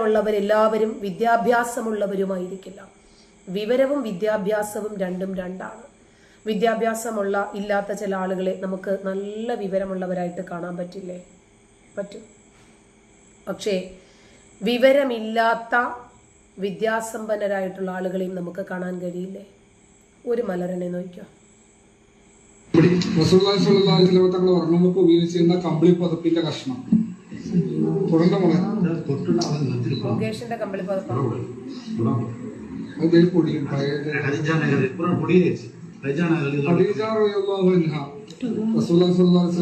ഉള്ളവരെല്ലാവരും വിദ്യാഭ്യാസമുള്ളവരുമായിരിക്കില്ല. വിവരവും വിദ്യാഭ്യാസവും രണ്ടും രണ്ടാണ്. വിദ്യാഭ്യാസമുള്ള ഇല്ലാത്ത ചില ആളുകളെ നമുക്ക് നല്ല വിവരമുള്ളവരായിട്ട് കാണാൻ പറ്റില്ലേ? പറ്റും. പക്ഷേ വിവരമില്ലാത്ത വിദ്യാസമ്പന്നരായിട്ടുള്ള ആളുകളെയും നമുക്ക് കാണാൻ കഴിയില്ലേ? ഒരു മലരനെ നോക്കിയോ തങ്ങൾ ഉറങ്ങുമ്പോൾ ഉപയോഗിച്ചിരുന്ന കമ്പിളി പതപ്പിന്റെ കഷ്ണം. മുകേഷിന്റെ കമ്പിളി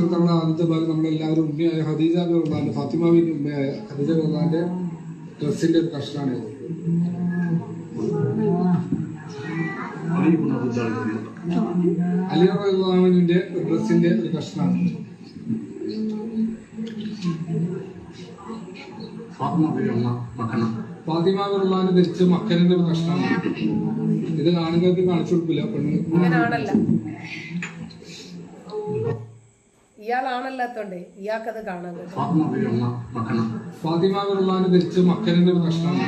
തങ്ങളുടെ ആദ്യത്തെ ഭാര്യ നമ്മളെല്ലാവരും ഉമ്മയായ ഹദീജ റളിയല്ലാഹു ഫാത്തിമ ഉമ്മയായ ഹദീജ റളിയല്ലാഹുവിന്റെ ഡ്രസ്സിന്റെ ഒരു കഷ്ണാണ് ഇത്. അലി ഡ്രസ്സിന്റെ ഒരു കഷ്ണമാണ് ഫാത്തിമ റളിയല്ലാഹു ധരിച്ച മക്കനന്റെ ഒരു നഷ്ടമാണ്. ഇത് ആണുങ്ങൾക്ക് കാണിച്ചു കൊടുക്കില്ല പെണ്ണുങ്ങൾക്ക് ഇയാളാണല്ലാത്തോണ്ടേ ഇയാൾക്കത് കാണാൻ ഫാത്തിമ ധരിച്ച മക്കനന്റെ ഒരു നഷ്ടമാണ്.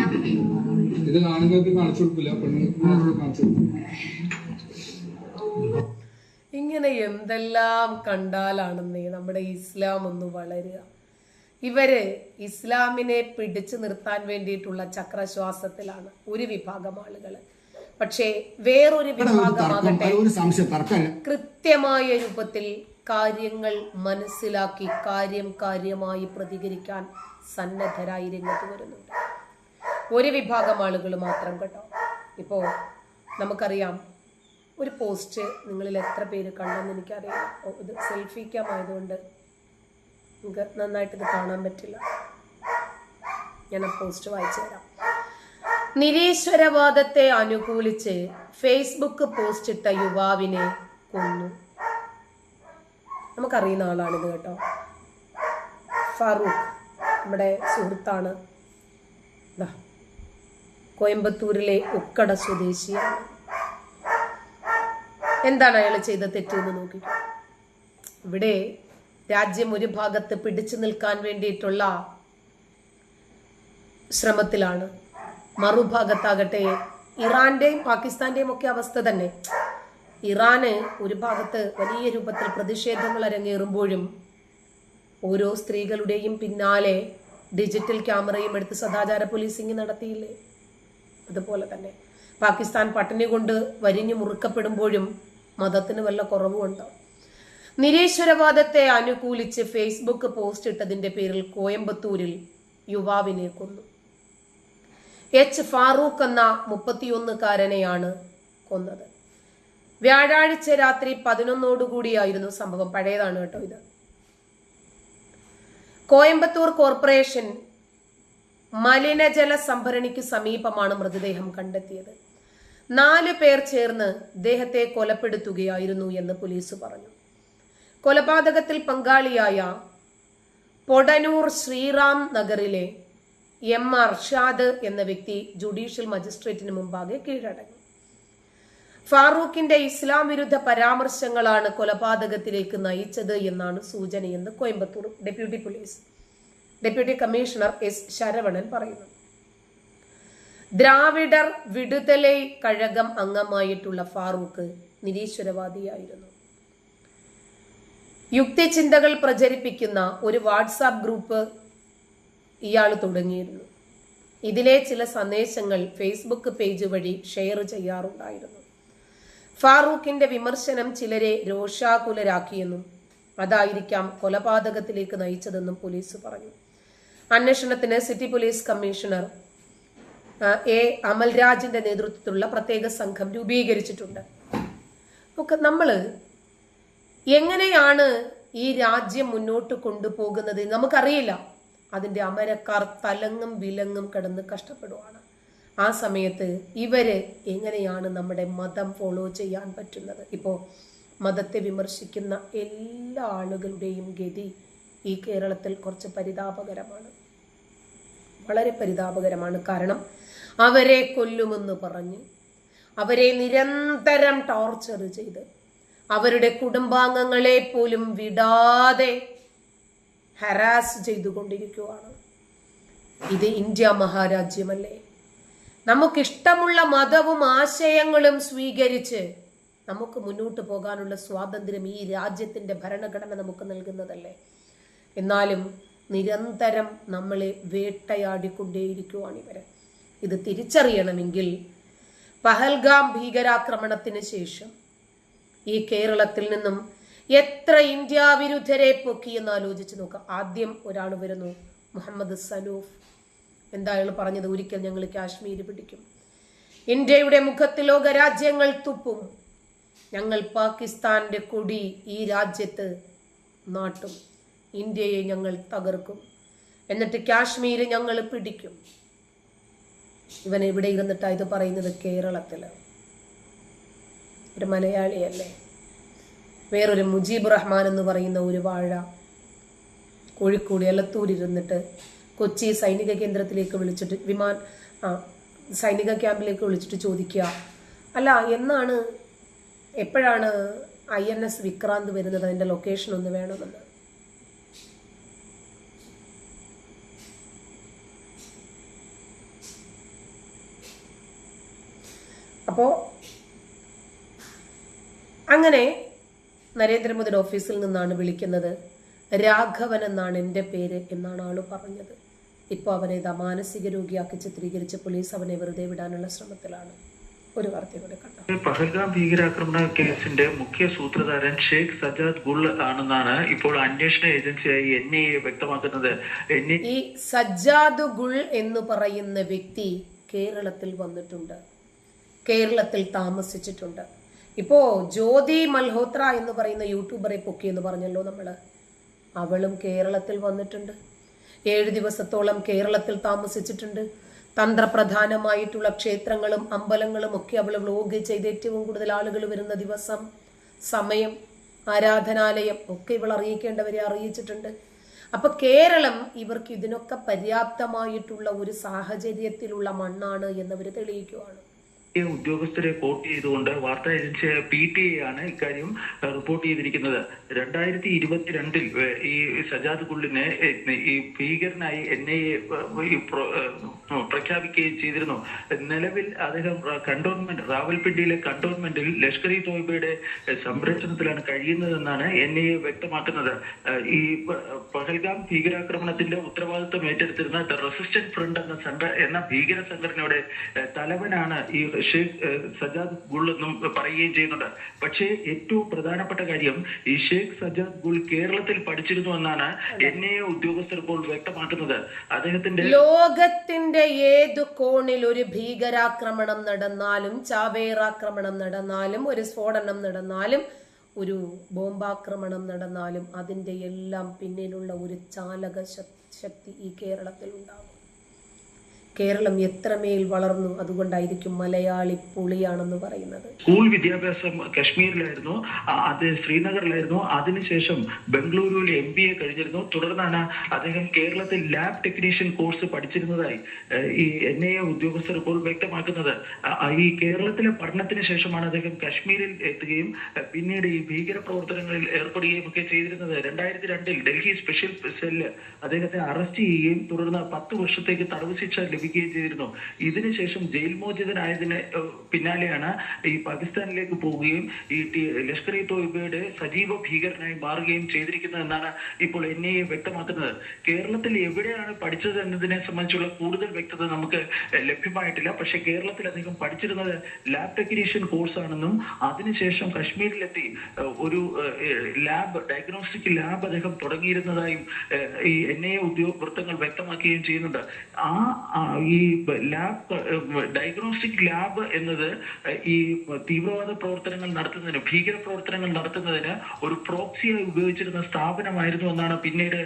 ഇത് ആണുങ്ങൾക്ക് കാണിച്ചു കൊടുക്കില്ല പെണ്ണുങ്ങൾക്ക് കാണിച്ചു കൊടുക്കൂ ഇങ്ങനെ എന്തെല്ലാം കണ്ടാലാണെന്നേ നമ്മുടെ ഇസ്ലാം ഒന്ന് വളരുക. ഇവർ ഇസ്ലാമിനെ പിടിച്ചു നിർത്താൻ വേണ്ടിയിട്ടുള്ള ചക്രശ്വാസത്തിലാണ് ഒരു വിഭാഗം ആളുകൾ പക്ഷേ വേറൊരു വിഭാഗമാകട്ടെ കൃത്യമായ രൂപത്തിൽ കാര്യങ്ങൾ മനസ്സിലാക്കി കാര്യം കാര്യമായി പ്രതികരിക്കാൻ സന്നദ്ധരായി രംഗത്ത് വരുന്നുണ്ട്. ഒരു വിഭാഗം ആളുകൾ മാത്രം കേട്ടോ. ഇപ്പോ നമുക്കറിയാം ഒരു പോസ്റ്റ് നിങ്ങളിൽ എത്ര പേര് കണ്ടെന്ന് എനിക്കറിയാം ഇത് സെൽഫി ക്യാം ആയതുകൊണ്ട് നിങ്ങൾക്ക് നന്നായിട്ട് ഇത് കാണാൻ പറ്റില്ല. ഞാൻ പോസ്റ്റ് വായിച്ചു തരാം നിരീശ്വരവാദത്തെ അനുകൂലിച്ച് ഫേസ്ബുക്ക് പോസ്റ്റ് ഇട്ട യുവാവിനെ കൊന്നു. നമുക്കറിയുന്ന ആളാണിത് കേട്ടോ. ഫറൂഖ് നമ്മുടെ സുഹൃത്താണ്. കോയമ്പത്തൂരിലെ ഉക്കട സ്വദേശിയാണ്. എന്താണ് അയാൾ ചെയ്ത തെറ്റെന്ന് നോക്കിക്കോ. ഇവിടെ രാജ്യം ഒരു ഭാഗത്ത് പിടിച്ചു നിൽക്കാൻ വേണ്ടിയിട്ടുള്ള ശ്രമത്തിലാണ്. മറുഭാഗത്താകട്ടെ ഇറാന്റെയും പാകിസ്ഥാന്റെയും ഒക്കെ അവസ്ഥ തന്നെ. ഇറാന് ഒരു ഭാഗത്ത് വലിയ രൂപത്തിൽ പ്രതിഷേധങ്ങൾ അരങ്ങേറുമ്പോഴും ഓരോ സ്ത്രീകളുടെയും പിന്നാലെ ഡിജിറ്റൽ ക്യാമറയും എടുത്ത് സദാചാര പോലീസിംഗ് നടത്തിയില്ലേ? അതുപോലെ തന്നെ. പാകിസ്ഥാൻ പട്ടിണി കൊണ്ട് വരിഞ്ഞു മുറുക്കപ്പെടുമ്പോഴും മതത്തിന് വല്ല കുറവുമുണ്ടോ നിരീശ്വരവാദത്തെ അനുകൂലിച്ച് ഫേസ്ബുക്ക് പോസ്റ്റ് ഇട്ടതിന്റെ പേരിൽ കോയമ്പത്തൂരിൽ യുവാവിനെ കൊന്നു. എച്ച് ഫാറൂഖ് എന്ന മുപ്പത്തിയൊന്നുകാരനെയാണ് കൊന്നത്. വ്യാഴാഴ്ച രാത്രി പതിനൊന്നോടുകൂടിയായിരുന്നു സംഭവം. പഴയതാണ് കേട്ടോ ഇത്. കോയമ്പത്തൂർ കോർപ്പറേഷൻ മലിനജല സംഭരണിക്ക് സമീപമാണ് മൃതദേഹം കണ്ടെത്തിയത്. നാല് പേർ ചേർന്ന് ദേഹത്തെ കൊലപ്പെടുത്തുകയായിരുന്നു എന്ന് പോലീസ് പറഞ്ഞു. കൊലപാതകത്തിൽ പങ്കാളിയായ പൊടനൂർ ശ്രീറാം നഗറിലെ എം ആർ ഷാദ് എന്ന വ്യക്തി ജുഡീഷ്യൽ മജിസ്ട്രേറ്റിന് മുമ്പാകെ കീഴടങ്ങി. ഫാറൂഖിന്റെ ഇസ്ലാം വിരുദ്ധ പരാമർശങ്ങളാണ് കൊലപാതകത്തിലേക്ക് നയിച്ചത് എന്നാണ് സൂചനയെന്ന് Coimbatore deputy police deputy commissioner S Saravanan പറയുന്നു. ദ്രാവിഡർ വിടുതലൈ കഴകം അംഗമായിട്ടുള്ള ഫാറൂഖ് നിരീശ്വരവാദിയായിരുന്നു. യുക്തിചിന്തകൾ പ്രചരിപ്പിക്കുന്ന ഒരു വാട്സാപ്പ് ഗ്രൂപ്പ് ഇയാൾ തുടങ്ങിയിരുന്നു. ഇതിലെ ചില സന്ദേശങ്ങൾ ഫേസ്ബുക്ക് പേജ് വഴി ഷെയർ ചെയ്യാറുണ്ടായിരുന്നു. ഫാറൂഖിന്റെ വിമർശനം ചിലരെ രോഷാകുലരാക്കിയെന്നും അതായിരിക്കാം കൊലപാതകത്തിലേക്ക് നയിച്ചതെന്നും പോലീസ് പറഞ്ഞു. അന്വേഷണത്തിന് സിറ്റി പോലീസ് കമ്മീഷണർ എ. അമൽരാജിന്റെ നേതൃത്വത്തിലുള്ള പ്രത്യേക സംഘം രൂപീകരിച്ചിട്ടുണ്ട്. നമുക്ക് നമ്മൾ എങ്ങനെയാണ് ഈ രാജ്യം മുന്നോട്ട് കൊണ്ടുപോകുന്നത് നമുക്കറിയില്ല. അതിന്റെ അമരക്കാർ തലങ്ങും വിലങ്ങും കിടന്ന് കഷ്ടപ്പെടുവാണ്. ആ സമയത്ത് ഇവർ എങ്ങനെയാണ് നമ്മുടെ മതം ഫോളോ ചെയ്യാൻ പറ്റുന്നത്? ഇപ്പോൾ മതത്തെ വിമർശിക്കുന്ന എല്ലാ ആളുകളുടെയും ഗതി ഈ കേരളത്തിൽ കുറച്ച് പരിതാപകരമാണ്. വളരെ പരിതാപകരമാണ്. കാരണം അവരെ കൊല്ലുമെന്ന് പറഞ്ഞ് അവരെ നിരന്തരം ടോർച്ചർ ചെയ്ത് അവരുടെ കുടുംബാംഗങ്ങളെ പോലും വിടാതെ ഹരാസ് ചെയ്തുകൊണ്ടിരിക്കുകയാണ് ഇത് ഇന്ത്യ മഹാരാജ്യമല്ലേ? നമുക്കിഷ്ടമുള്ള മതവും ആശയങ്ങളും സ്വീകരിച്ച് നമുക്ക് മുന്നോട്ട് പോകാനുള്ള സ്വാതന്ത്ര്യം ഈ രാജ്യത്തിന്റെ ഭരണഘടന നമുക്ക് നൽകുന്നതല്ലേ? എന്നാലും നിരന്തരം നമ്മളെ വേട്ടയാടിക്കൊണ്ടേയിരിക്കുവാണ് ഇവർ ഇത് തിരിച്ചറിയണമെങ്കിൽ പഹൽഗാം ഭീകരാക്രമണത്തിന് ശേഷം ഈ കേരളത്തിൽ നിന്നും എത്ര ഇന്ത്യ വിരുദ്ധരെ പൊക്കി എന്ന് ആലോചിച്ച് നോക്കാം. ആദ്യം ഒരാൾ വരുന്നു മുഹമ്മദ് സനൂഫ്. എന്തായാലും പറഞ്ഞത്? ഒരിക്കൽ ഞങ്ങൾ കാശ്മീർ പിടിക്കും. ഇന്ത്യയുടെ മുഖത്ത് ലോക രാജ്യങ്ങൾ തുപ്പും. ഞങ്ങൾ പാകിസ്ഥാന്റെ കൊടി ഈ രാജ്യത്ത് നാട്ടും. ഇന്ത്യയെ ഞങ്ങൾ തകർക്കും. എന്നിട്ട് കാശ്മീർ ഞങ്ങൾ പിടിക്കും. ഇവൻ എവിടെ ഇരുന്നിട്ടാ ഇത് പറയുന്നത്? കേരളത്തിൽ. ഒരു മലയാളിയല്ലേ? വേറൊരു മുജീബ് റഹ്മാൻ എന്ന് പറയുന്ന ഒരു വാഴ കോഴിക്കോട് എലത്തൂരിരുന്നിട്ട് കൊച്ചി സൈനിക കേന്ദ്രത്തിലേക്ക് വിളിച്ചിട്ട് വിമാൻ സൈനിക ക്യാമ്പിലേക്ക് വിളിച്ചിട്ട് ചോദിക്കുക. അല്ല എന്നാണ് എപ്പോഴാണ് ഐ എൻ എസ് വിക്രാന്ത് വരുന്നത്? അതിന്റെ ലൊക്കേഷൻ ഒന്ന് വേണമെന്ന്. അപ്പോൾ അങ്ങനെ നരേന്ദ്രമോദിയുടെ ഓഫീസിൽ നിന്നാണ് വിളിക്കുന്നത്. രാഘവൻ എന്നാണ് എന്റെ പേര് എന്നാണ് ആൾ പറഞ്ഞത്. ഇപ്പോൾ അവനെ ഇതാ മാനസിക രോഗിയാക്കി ചിത്രീകരിച്ച് പോലീസ് അവനെ വെറുതെ വിടാനുള്ള ശ്രമത്തിലാണ്. ഒരു വാർത്ത കൂടെ കണ്ടു? പഹൽഗാം ഭീകരാക്രമണ കേസിന്റെ മുഖ്യ സൂത്രധാരൻ ഷെയ്ഖ് സജാദ് ഗുൾ ആണെന്നാണ് ഇപ്പോൾ അന്വേഷണ ഏജൻസിയായി എൻ ഐ എ വ്യക്തമാക്കുന്നത്. ഈ സജാദ് ഗുൾ എന്ന് പറയുന്ന വ്യക്തി കേരളത്തിൽ വന്നിട്ടുണ്ട്. കേരളത്തിൽ താമസിച്ചിട്ടുണ്ട്. ഇപ്പോ ജ്യോതി മൽഹോത്ര എന്ന് പറയുന്ന യൂട്യൂബറെ പൊക്കി എന്ന് പറഞ്ഞല്ലോ നമ്മൾ അവളും കേരളത്തിൽ വന്നിട്ടുണ്ട്. ഏഴ് ദിവസത്തോളം കേരളത്തിൽ താമസിച്ചിട്ടുണ്ട്. തന്ത്രപ്രധാനമായിട്ടുള്ള ക്ഷേത്രങ്ങളും അമ്പലങ്ങളും ഒക്കെ അവൾ വ്ലോഗ് ചെയ്ത് ഏറ്റവും കൂടുതൽ ആളുകൾ വരുന്ന ദിവസം സമയം ആരാധനാലയം ഒക്കെ ഇവൾ അറിയിക്കേണ്ടവരെ അറിയിച്ചിട്ടുണ്ട്. അപ്പൊ കേരളം ഇവർക്ക് ഇതിനൊക്കെ പര്യാപ്തമായിട്ടുള്ള ഒരു സാഹചര്യത്തിലുള്ള മണ്ണാണ് എന്നവർ തെളിയിക്കുവാണ്. ഉദ്യോഗസ്ഥരെ കോട്ട് ചെയ്തുകൊണ്ട് വാർത്താ ഏജൻസിയായ പി ടി എ ആണ് ഇക്കാര്യം റിപ്പോർട്ട് ചെയ്തിരിക്കുന്നത്. രണ്ടായിരത്തി ഇരുപത്തിരണ്ടിൽ ഈ സജാദ് കുള്ളിനെ ഈ ഭീകരനായി എൻ ഐ എ പ്രഖ്യാപിക്കുകയും ചെയ്തിരുന്നു. നിലവിൽ അദ്ദേഹം കണ്ടോൺമെന്റ് റാവൽപിണ്ടിയിലെ കണ്ടോൺമെന്റിൽ ലഷ്കർ ഇ തോയ്ബയുടെ സംരക്ഷണത്തിലാണ് കഴിയുന്നതെന്നാണ് എൻ ഐ എ വ്യക്തമാക്കുന്നത്. ഈ പഹൽഗാം ഭീകരാക്രമണത്തിന്റെ ഉത്തരവാദിത്വം ഏറ്റെടുത്തിരുന്ന ദ റെസിസ്റ്റന്റ് ഫ്രണ്ട് എന്ന സംഘ എന്ന ഭീകര സംഘടനയുടെ തലവനാണ് ഈ ഏഹ്, സജാദ് ഗുൾ എന്നും പറയുകയും ചെയ്യുന്നുണ്ട്. പക്ഷേ ഏറ്റവും പ്രധാനപ്പെട്ട കാര്യം ഈ ഷേഖ് സജാദ് ഗുൾ കേരളത്തിൽ പഠിച്ചിരുന്നു എന്നാണ് എൻ ഐ എ ഉദ്യോഗസ്ഥർ ഇപ്പോൾ വ്യക്തമാക്കുന്നത്. അദ്ദേഹത്തിന്റെ ലോകത്തിന്റെ ഏത് കോണിൽ ഒരു ഭീകരാക്രമണം നടന്നാലും ചാവേറാക്രമണം നടന്നാലും ഒരു സ്ഫോടനം നടന്നാലും ഒരു ബോംബാക്രമണം നടന്നാലും അതിന്റെ എല്ലാം പിന്നിലുള്ള ഒരു ചാലക ശക്തി ഈ കേരളത്തിൽ ഉണ്ടാകും. കേരളം എത്രമേൽ വളർന്നു അതുകൊണ്ടായിരിക്കും മലയാളി പുളിയാണെന്ന് പറയുന്നത്. സ്കൂൾ വിദ്യാഭ്യാസം കശ്മീരിലായിരുന്നു അത് ശ്രീനഗറിലായിരുന്നു അതിനുശേഷം ബംഗളൂരുവിൽ എം ബി എ കഴിഞ്ഞിരുന്നു. തുടർന്നാണ് അദ്ദേഹം കേരളത്തിൽ ലാബ് ടെക്നീഷ്യൻ കോഴ്സ് പഠിച്ചിരുന്നതായി ഈ എൻ ഐ എ ഉദ്യോഗസ്ഥർ ഇപ്പോൾ വ്യക്തമാക്കുന്നത്. ഈ കേരളത്തിലെ പഠനത്തിന് ശേഷമാണ് അദ്ദേഹം കശ്മീരിൽ എത്തുകയും പിന്നീട് ഈ ഭീകര പ്രവർത്തനങ്ങളിൽ ഏർപ്പെടുകയും ഒക്കെ ചെയ്തിരുന്നത്. രണ്ടായിരത്തി രണ്ടിൽ ഡൽഹി സ്പെഷ്യൽ സെല്ല് അദ്ദേഹത്തെ അറസ്റ്റ് ചെയ്യുകയും തുടർന്ന് പത്ത് വർഷത്തേക്ക് തടവ് ശിക്ഷ ലഭിക്കുകയും ചെയ്തിരുന്നു. ഇതിനുശേഷം ജയിൽ മോചിതനായതിന് പിന്നാലെയാണ് ഈ പാകിസ്ഥാനിലേക്ക് പോവുകയും ഈ ലഷ്കർ ഇ തോയ്ബയുടെ സജീവ ഭീകരനായി മാറുകയും ചെയ്തിരിക്കുന്നതെന്നാണ് ഇപ്പോൾ എൻ ഐ എ വ്യക്തമാക്കുന്നത്. കേരളത്തിൽ എവിടെയാണ് പഠിച്ചത് എന്നതിനെ സംബന്ധിച്ചുള്ള കൂടുതൽ വ്യക്തത നമുക്ക് ലഭ്യമായിട്ടില്ല. പക്ഷെ കേരളത്തിൽ അദ്ദേഹം പഠിച്ചിരുന്നത് ലാബ് ടെക്നീഷ്യൻ കോഴ്സ് ആണെന്നും അതിനുശേഷം കശ്മീരിലെത്തി ഒരു ലാബ് ഡയഗ്നോസ്റ്റിക് ലാബ് അദ്ദേഹം തുടങ്ങിയിരുന്നതായും ഈ എൻ ഐ എ ഉദ്യോഗ വൃത്തങ്ങൾ വ്യക്തമാക്കുകയും ചെയ്യുന്നുണ്ട്. ആ, ഈ ലാബ് ഡയഗ്നോസ്റ്റിക് ലാബ് എന്നത് ഈ തീവ്രവാദ പ്രവർത്തനങ്ങൾ നടത്തുന്നതിന് ഭീകര പ്രവർത്തനങ്ങൾ നടത്തുന്നതിന് ഒരു പ്രോക്സിയായി ഉപയോഗിച്ചിരുന്ന സ്ഥാപനമായിരുന്നു എന്നാണ് പിന്നീട്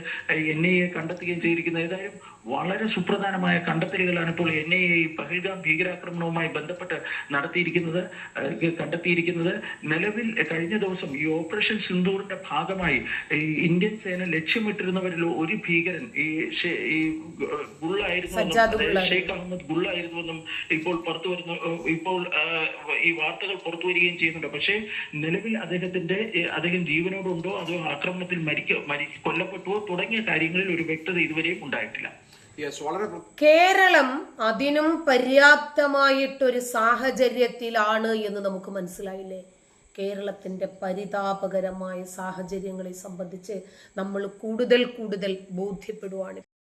എൻ ഐ എ കണ്ടെത്തുകയും ചെയ്തിരിക്കുന്നത്. ഏതായാലും വളരെ സുപ്രധാനമായ കണ്ടെത്തലുകളാണ് ഇപ്പോൾ എൻ ഐ എ പഹൽഗാം ഭീകരാക്രമണവുമായി ബന്ധപ്പെട്ട് നടത്തിയിരിക്കുന്നത് കണ്ടെത്തിയിരിക്കുന്നത്. നിലവിൽ കഴിഞ്ഞ ദിവസം ഈ ഓപ്പറേഷൻ സിന്ധൂറിന്റെ ഭാഗമായി ഇന്ത്യൻ സേന ലക്ഷ്യമിട്ടിരുന്നവരിൽ ഒരു ഭീകരൻ ഈ ഗുള്ളായിരുന്നു. ഷെയ്ഖ് അഹമ്മദ് ഗുള്ളായിരുന്നുവെന്നും ഇപ്പോൾ പുറത്തു വരുന്ന ഇപ്പോൾ ഈ വാർത്തകൾ പുറത്തു വരികയും ചെയ്യുന്നുണ്ട്. പക്ഷേ നിലവിൽ അദ്ദേഹത്തിന്റെ അദ്ദേഹം ജീവനോടുണ്ടോ അതോ ആക്രമണത്തിൽ മരിക്കോ മരി കൊല്ലപ്പെട്ടുവോ തുടങ്ങിയ കാര്യങ്ങളിൽ ഒരു വ്യക്തത ഇതുവരെയും ഉണ്ടായിട്ടില്ല. കേരളം അതിനും പര്യാപ്തമായിട്ടൊരു സാഹചര്യത്തിലാണ് എന്ന് നമുക്ക് മനസ്സിലായില്ലേ? കേരളത്തിന്റെ പരിതാപകരമായ സാഹചര്യങ്ങളെ സംബന്ധിച്ച് നമ്മൾ കൂടുതൽ കൂടുതൽ ബോധ്യപ്പെടുവാണ്.